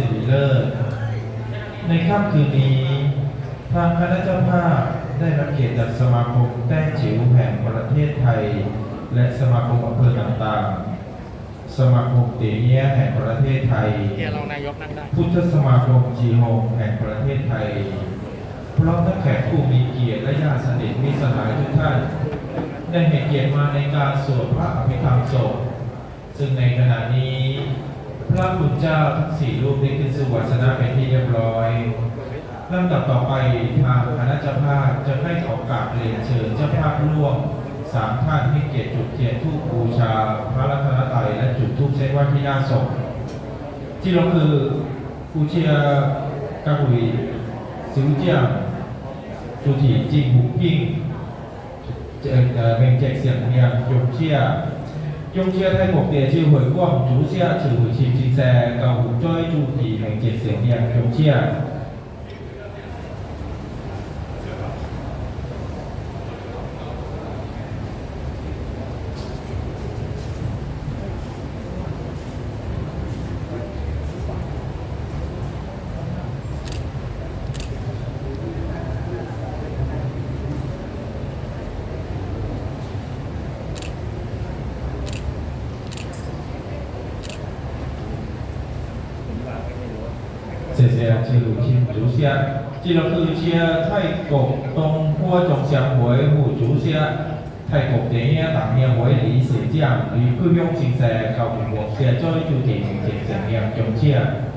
ิริเลิศในค่ำคืนนี้ ทางคณะเจ้าภาพได้รับเกียรติจากสมาคมแต้จิ๋วแห่งประเทศไทย และสมาคมอำเภอต่างๆ สมาคมเตีเนียแห่งประเทศไทยเรองนายกนั่งได้พุทธสมาคมจีโฮงแห่งประเทศไทย พร้อมทั้งแขกผู้มีเกียรติและญาติสนิทมิสหายทุกท่าน ได้ให้เกียรติมาในการสวดพระอภิธรรมศพซึ่งในขณะนี้ พระบุตเจ้าทั้งสี่รูปได้ขึ้นสวัสดนะเป็นที่เรียบร้อยลำดับต่อไปทางคณะเจ้าภาพจะให้ขอกราบเรียนเชิญเจ้าภาพร่วมสามท่านที่เกียรติจุดเทียนทูปบูชา พระรัตนตรัยและจุดทูบเส้นไหว้ที่น้าศพที่เราคือกูเชียกาหุยซิวเจียงจุถีจิงหุกปิ้งเจงเบงเจกเสียงเมียงยงเชีย Chúng sẽ thay đổi về sự hồi quang, chú. 啊，记录清如下：记录如下泰国东坡中相会护如下泰國電影當年為理事長與各用心在教育國家教育電影節上面用者。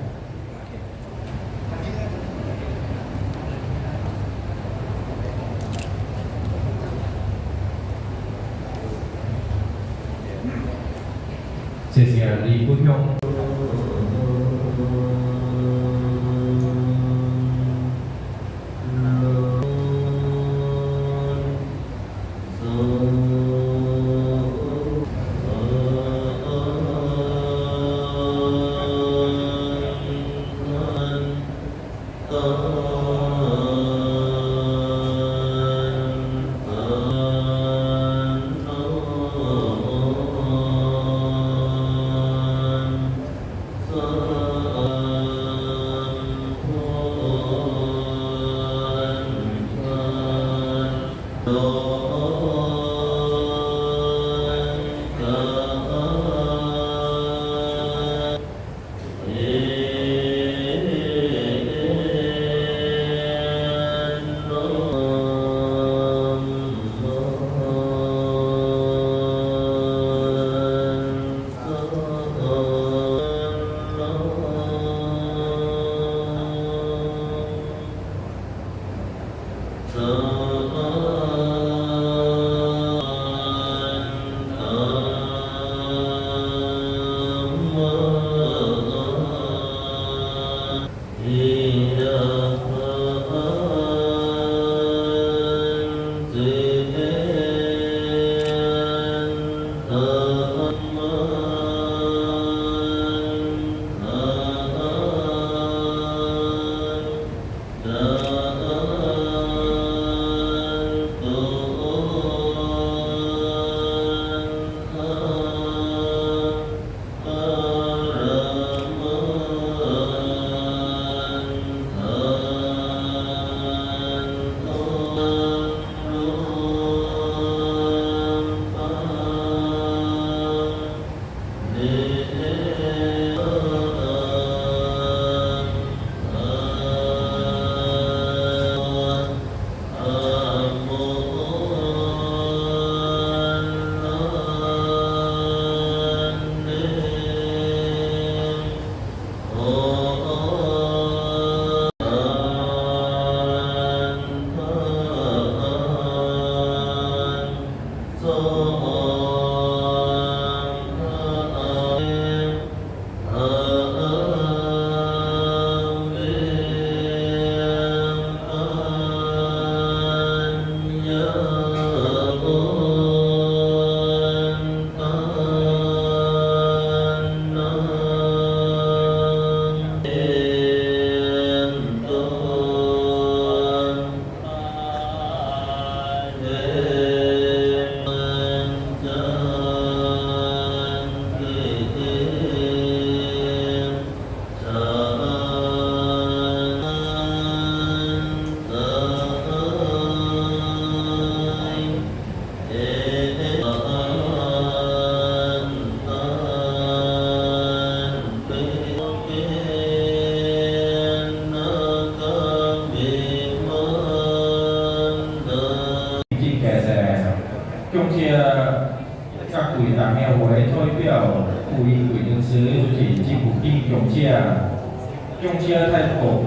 恭喜泰国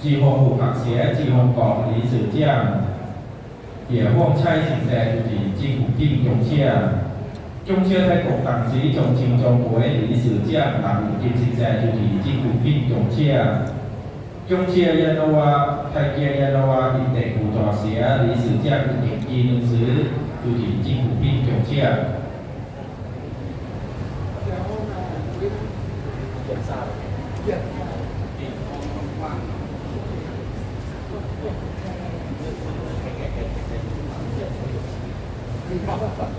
志宏副学社志宏国理事长也旺差先生就是政府兵恭喜恭喜泰国当时中青中会理事长南武金先生就是政府兵恭喜恭喜亚诺瓦泰基亚诺瓦印地辅助社理事长林基律师就是政府兵恭喜。ครับ Thank you.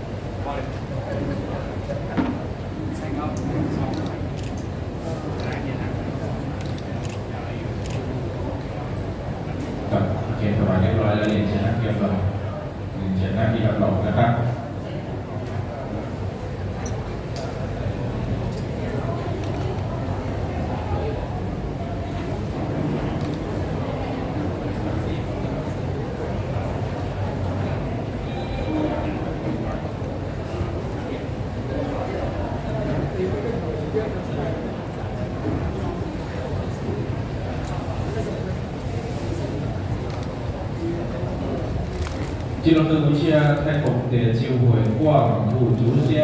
吉隆坡无锡泰国的招会广副主席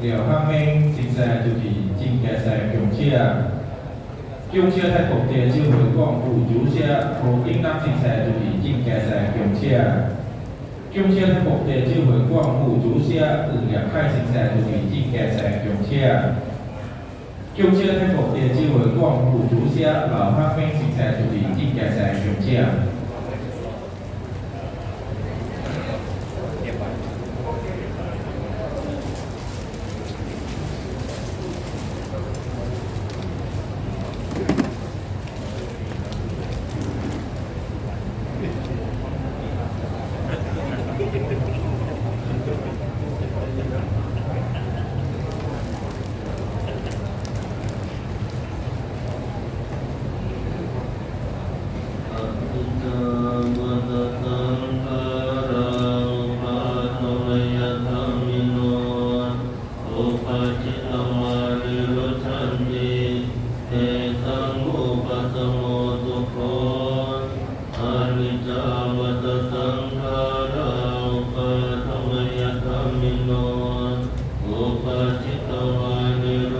廖汉明先生就是正家赛恭喜恭喜泰国的招会广副主席胡英南先生就是正家赛恭喜恭喜泰国的招会广副主席李良凯先生就是正家赛恭喜恭喜泰国的招会广副主席老汉明先生就是正家赛恭喜 ปัจจิตวานิโร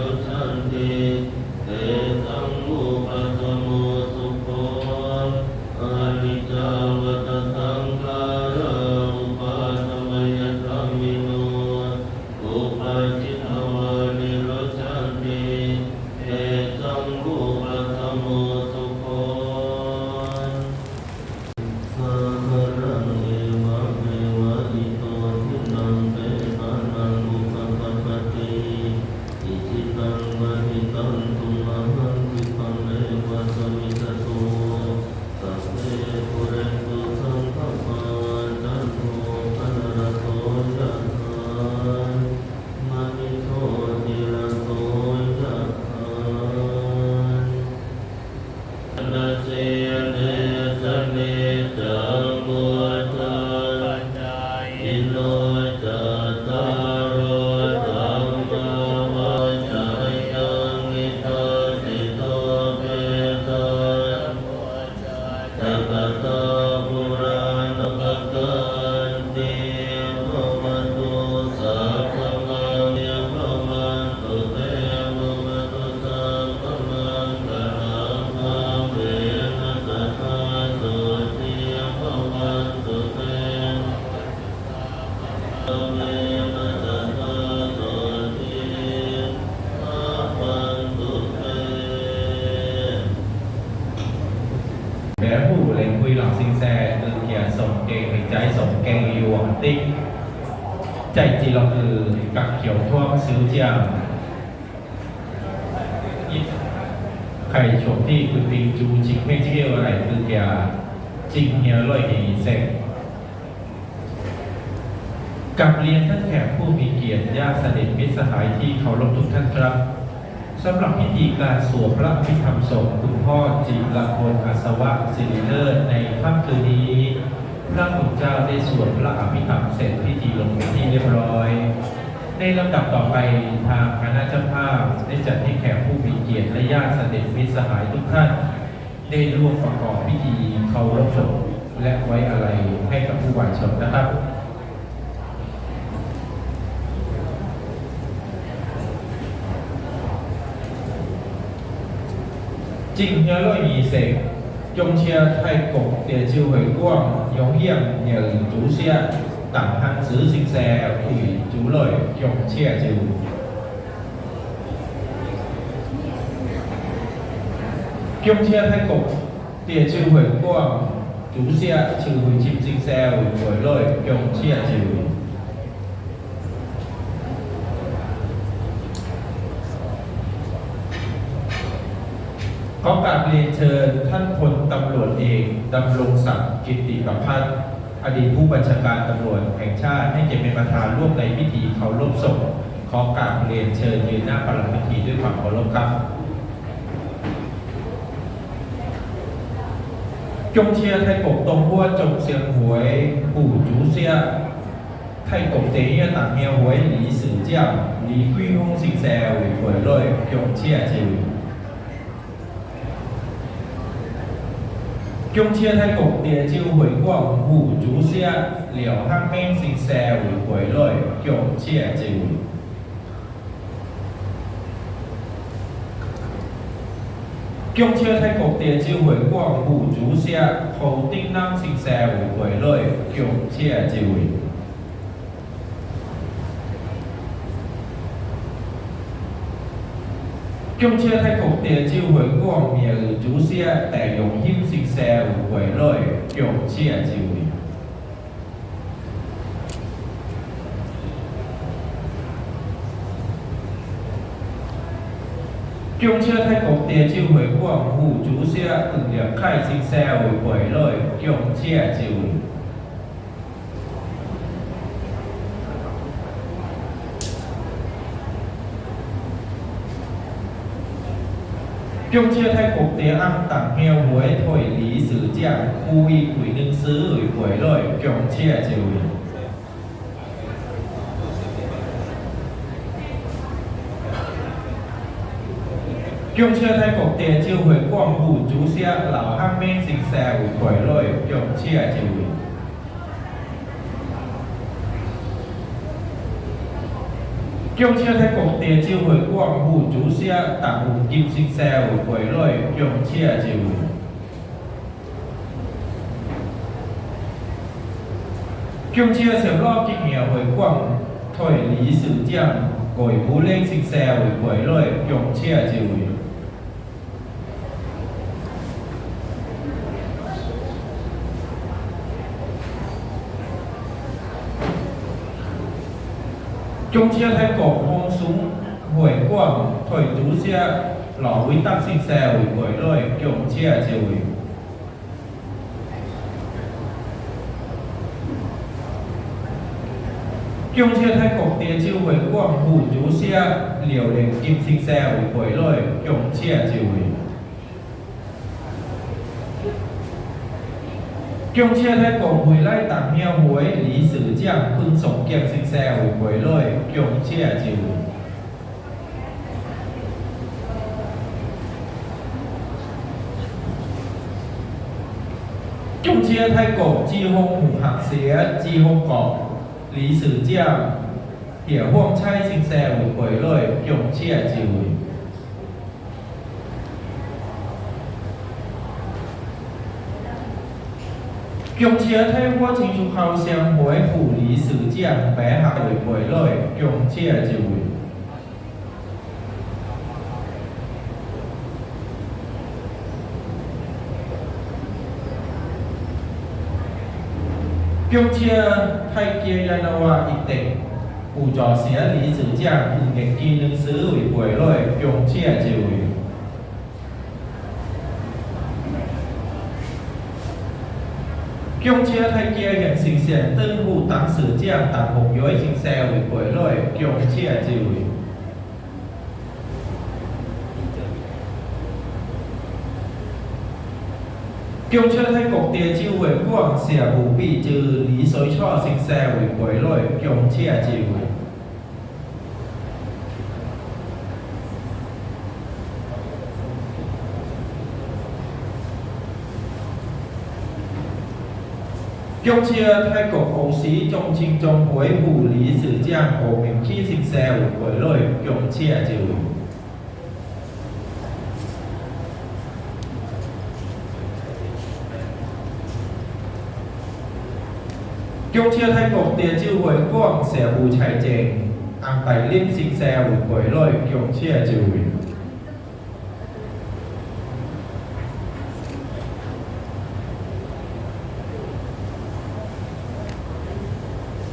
定在基隆是甲桥庄小将เราคือกักเขียวทั่วซิวเจียงใครชมที่คุณปิงจูจิงไมจิเกลอะไรคือแกจิงเฮียร้อยเฮีเซกกับเรียนท่านแขกผู้มีเกียรติญาติเสด็จมิตรสหายที่เคารพทุกท่านครับสำหรับพิธีการสวดพระพิธรรมศพคุณพ่อจิรพลอัศวะศิริเลิศในค่ำคืนนี้ พระคุณเจ้าได้สวดพระอภิธรรมเสร็จพิธีลงเป็นที่เรียบร้อย ในลำดับต่อไปทางคณะเจ้าภาพได้จัดให้แขกผู้มีเกียรติและญาติเสด็จมิตรสหายทุกท่าน ได้ร่วมประกอบพิธีเคารพศพและไว้อะไรให้กับผู้วายชนนะครับ 今天乐仪式，中车泰国地州会馆 biểu hiện nhiều chú xe tặng hăng sứ sinh xe ủy chú lời kiểu chia trừ kiêm chia thay cục tiền trừ hồi cuồng chú xe trừ hồi chim sinh xe hồi lời kiểu chia trừ ขอกราบเรียนเชิญท่านพลตำรวจเอกดำรงศักดิ์กิติประพัฒน์อดีตผู้บัญชาการตำรวจแห่งชาติ ให้เกียรติเป็นประธานร่วมในพิธีเคารพศพขอกราบเรียนเชิญยืนหน้าประลังพิธีด้วยความเคารพครับ จงเชียร์ไทยกบตรงหัวจงเสียงหวย ปู่จูเสียไทยกบเตียต่างเมียหวยหลีสื่อเจ้าหลีกุ้ยฮงสิงแซวหวยเลยจงเชียร์จิว 中车泰国地州会馆副主席廖克明先生为会内中车就位。中车泰国地州会馆副主席侯丁南先生为会内中车就 位。中车泰国地州会馆名主席戴永兴先生为会内中车就位。中车泰国地州会馆副主席邓良凯先生为会内中车就位。 Biểu chia thay cục tế ăn tặng heo huế thổi lý sử trạng khu quỷ ninh sứ ủy quế lợi biểu chia chiều Kiều chia thay cục tế chiều huế quảng bù chú xe lão hang men sinh xe ủy quế lợi biểu chia chiều 就位。中车泰国地州会馆副主席邓文金先生为会内中车就位。中车上路经验会馆退理事长魏武玲先生为会内中车就 中车泰国风俗会馆退主席罗伟德先生为会内中车就位。中车泰国地州会馆副主席廖连金先生为会内中车就位。 中车泰国会内党协会理事长潘崇健先生为会内中车就位。中车泰国志丰学社志丰国理事长叶方差先生为会内中车就 位。中车泰国青竹后商会副理事长白客为会内中车就位。中车泰杰亚诺瓦一定辅助社理事长吴业基能使为会内中车就位。 Kiong chia thay kia hiện sinh xe tân hụ tạng sử chia tạm hộp yếu sinh xe với cuối lội kiong chia chịu Kiong chia thay cục tiền chịu với quảng xỉa hủ bị trừ, lý sối cho sinh xe với cuối lội kiong chia chịu 招会。公车泰国公司中青中会护理事将何明基成社会回来公车招会。公车泰国地招会光社会财政，安排领成社会回来公车招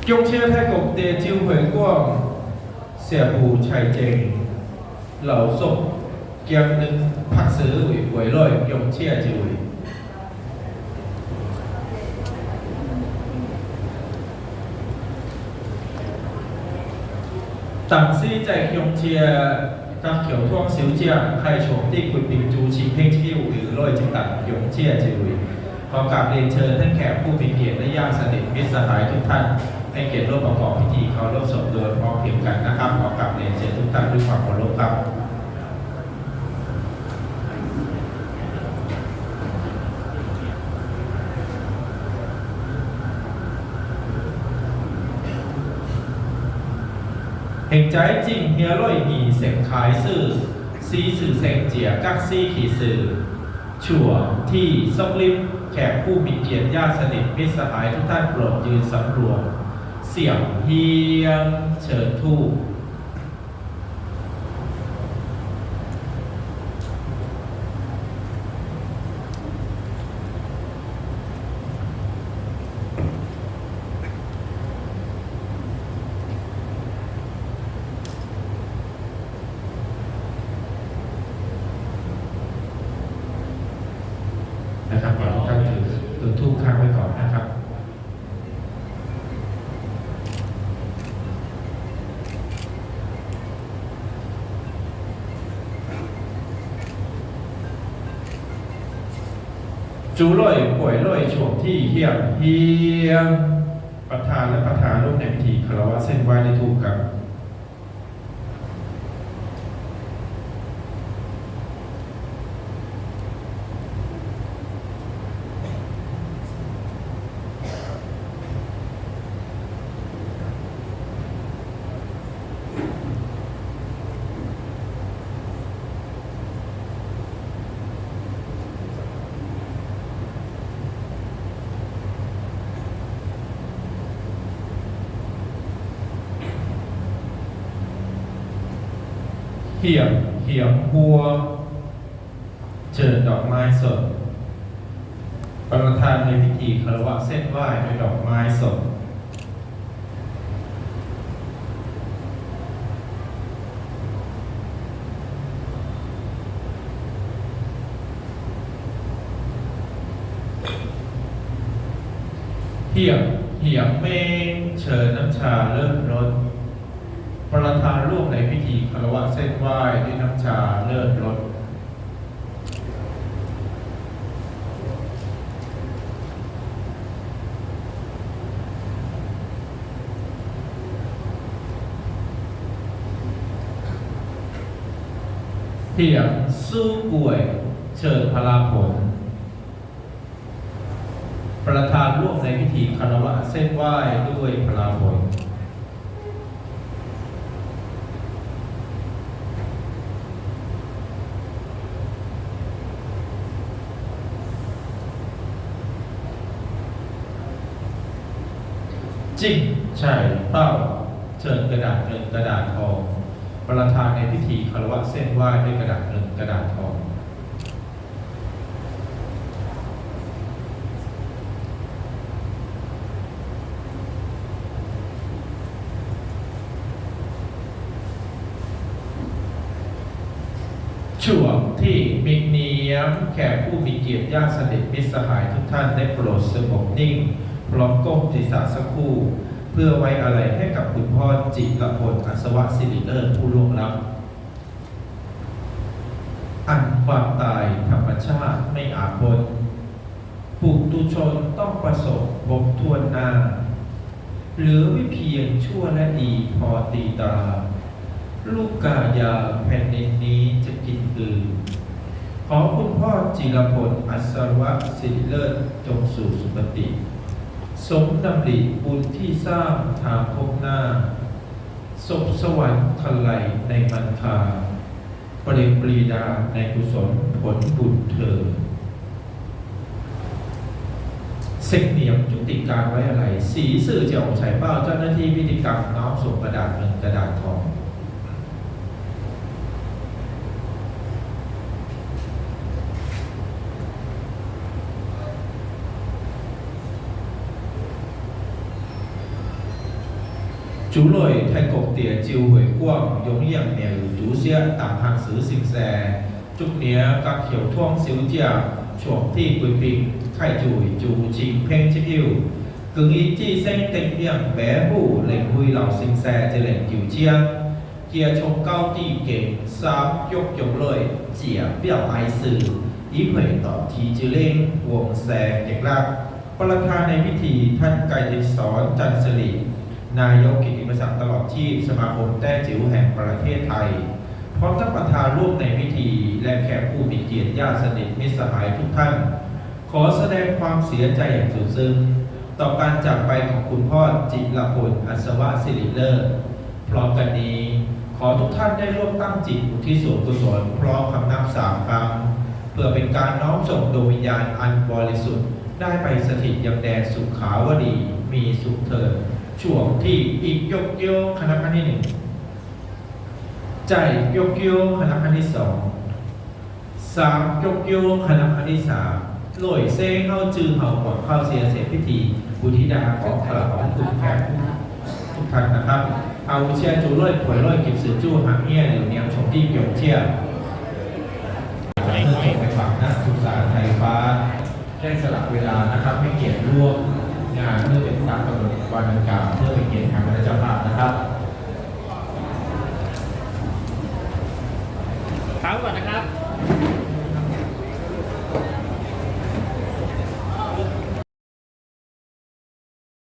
会。公车泰国地招会光社会财政，留宿将能拍摄回来公车招会。当时在向车当桥通小姐ให้ชมที่คุณปิงจูชิงเพ่งที่อุยลอยจึงตัดยงเชียจิวิขอกราบเรียนเชิญท่านแขกผู้มีเกียรติและญาติสนิทมิตรสหายทุกท่าน ให้เกียรติร่วมประกอบพิธีเคารพศพโดยพร้อมเพรียงกันนะครับขอกราบเรียนเชิญทุกท่านด้วยความเคารพครับ hiện trái trình hiếu lỗi nhị sệnh khái sự sĩ sự sệnh chĩa các sĩ khỉ sự chùa ที่ซอกลิฟแขกผู้มีเกียรติญาติสนิทมิตรสหายทุกท่านโปรดยืนสำรวม เสี่ยงเฮียงเชิญทูตนะครับเดี๋ยวทุกท่านถือถือทูบค้างไว้ก่อน จูลอยป่วยลอยช่วงที่เฮียงเฮียงประธานและประธานร่วมในพิธีคารวะเส้นไหว้ในทูกกับ เหี่ยมเหี่ยมหัวเจิญดอกไม้สด ประธานในพิธีคารวะเส้นไหว้ด้วยดอกไม้สดเหี่ยมเหี่ยมเมงเชิญน้ำชาเลิศรส ประธานร่วมใน พิธีคารวะเส้นไหว้ด้วยน้ำชาเลิศรสเพียงสู้ป่วยเชิญพลาผล ประธานร่วมในพิธีคารวะเส้นไหว้ด้วยพลาผล จิ้งใช่เป้าเชิญกระดาษเงินกระดาษทอง ประธานในพิธีคารวะเส้นไหว้ด้วยกระดาษเงินกระดาษทองช่วงที่มิเนียมแขกผู้มีเกียรติญาติสนิทมิตรสหายทุกท่านได้โปรดสงบนิ่ง พร้อมก้มศีรษะสักครู่ เพื่อไว้อะไรให้กับคุณพ่อจิตรพลอัศวะศิริเลิศผู้ล่วงลับ อันความตายธรรมชาติไม่อาจพ้นปุตุชนต้องประสบพบทวนหน้า หรือวิเพียงชั่วและดีพอตีตา ลูกกายาแผ่นดินนี้จะกินอื่นขอคุณพ่อจิรพลอัศวะสิริเลิศจงสู่สุคติ สมดำริบุญที่สร้างทางพบหน้าศพสวรรค์ทลายในมันคาปริปรีดาในกุศลผลบุญเธอเสกเหนียมจุติการไว้อะไร สีสื่อเจียวฉายเป้าเจ้าหน้าที่พิธีกรรมน้อมส่งกระดาษเงินกระดาษทอง 主类太国地召回光，永远庙主些大行使成社，祝年各桥通小姐，长天贵宾，开住住前拼接要，更以知声定量白虎灵会流成社之灵调将，kia 从高地嘅三喐用类，借表爱สื่อ以回ต่อทีจิเล่งวงแสเอกลักษณ์ประธานในพิธีท่านไกรติสอนจันทร์สิริ นายกกิติ มศักดิ์ตลอดชีพสมาคมแต้จิ๋วแห่งประเทศไทย พร้อมทั้งประธานร่วมในพิธี และแขกผู้มีเกียรติญาติสนิทมิตรสหายทุกท่าน ขอแสดงความเสียใจอย่างสุดซึ้งต่อการจากไปของคุณพ่อจิรพลอัศวะสิริเลิศพร้อมกันนี้ขอทุกท่านได้ร่วมตั้งจิตอุทิศส่วนกุศลพร้อมคำนับสามครั้งเพื่อเป็นการน้อมส่งดวงวิญญาณอันบริสุทธิ์ ได้ไปสถิตยังแดนสุขาวดี มีสุขเถิดช่วงที่อีกยกโยกคณะครั้งที่หนึ่งใจยกโยกคณะครั้งที่สองสามยกโยกคณะครั้งที่สามลอยเซ้งเข้าจือเห่าหวังเข้าเสียเสียพิธีบุธิดาของพระของคุณแขกทุกท่านนะครับ เอาเชียจูเล่อยป่วยเล่อยกิบสือจู้หางเงี้ยหรือเนียงชมที่เกี่ยวเชี่ยเพื่อส่งไปฝากนักศึกษาไทยฟ้า ได้สลับเวลานะครับให้เกียรติร่วมงานเพื่อเป็นตามกำหนดวันดังกล่าวเพื่อเป็นเกียรติทางพระเจ้าภาพนะครับถามนะครับ